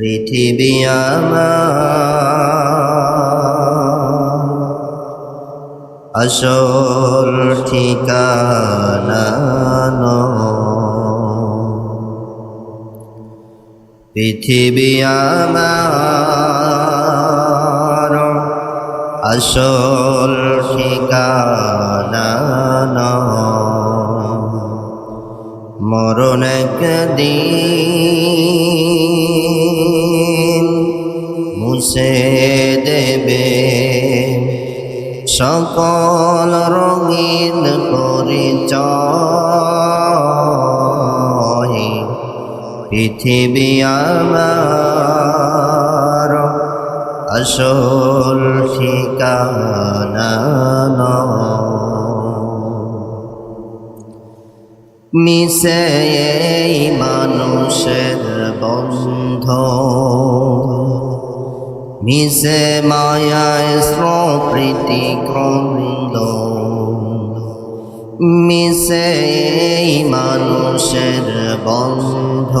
পৃথিবী আসল ঠিকানা। পৃথিবী আমার আসল ঠিকানা। মরণ একদিন মুছে দেবে সকল রঙিন পরিচয় পৃথিবী আমার আসল ঠিকানা। মিশে মানুষের বন্ধ মিশে মায়ায় স্মৃতি ক্রন্দ মিশে মানুষের বন্ধ।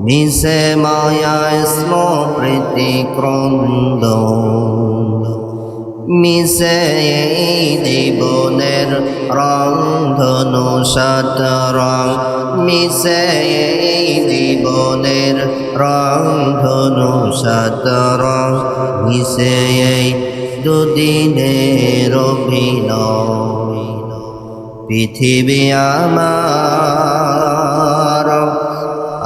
মিশে মায়ায় স্মৃতি ক্রন্দ মিশে জীবনের রন্ধনু সাত রং মিশে জীবনের রন্ধনু সাত রং মিশে দুদিনের পৃথিবী আমার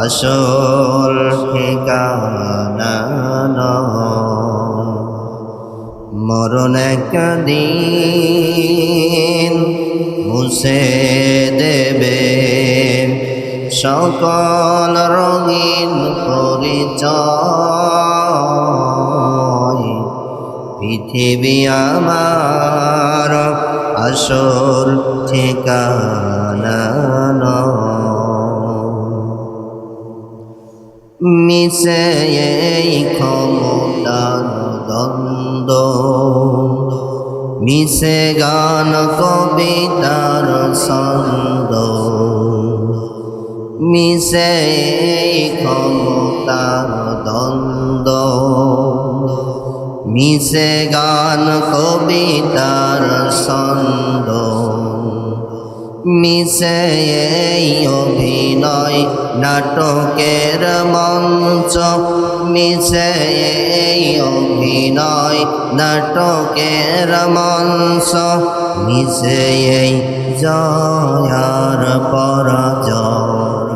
আসল ঠিকানা। মরণ একদিন মুছে দেবে সকল রঙিন পরিচয় পৃথিবী আমার আসল ঠিকানা। মিশে এই ক্ষমতার দ্বন্দ্ব মিশে গান কবিতার ছন্দ। মিশে ক্ষমতার দ্বন্দ্ব। মিশে গান কবিতার ছন্দ। মিশে অভিনয় নাটকের মঞ্চ। মিশে অভিনয় নাটকের মঞ্চ। মিশে জয়ার পরাজয়।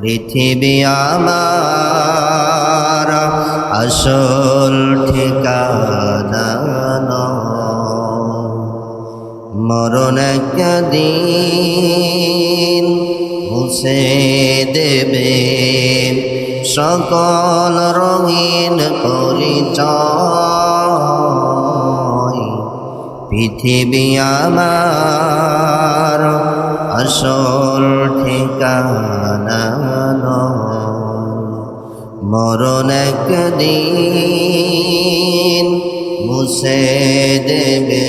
পৃথিবী আমার আসল ঠিকানা। মরণ একদিন মুছে দেবে সকল রঙিন পরিচয়। পৃথিবী আমার আসল ঠিকানা। মরণ একদিন মুছে দেবে।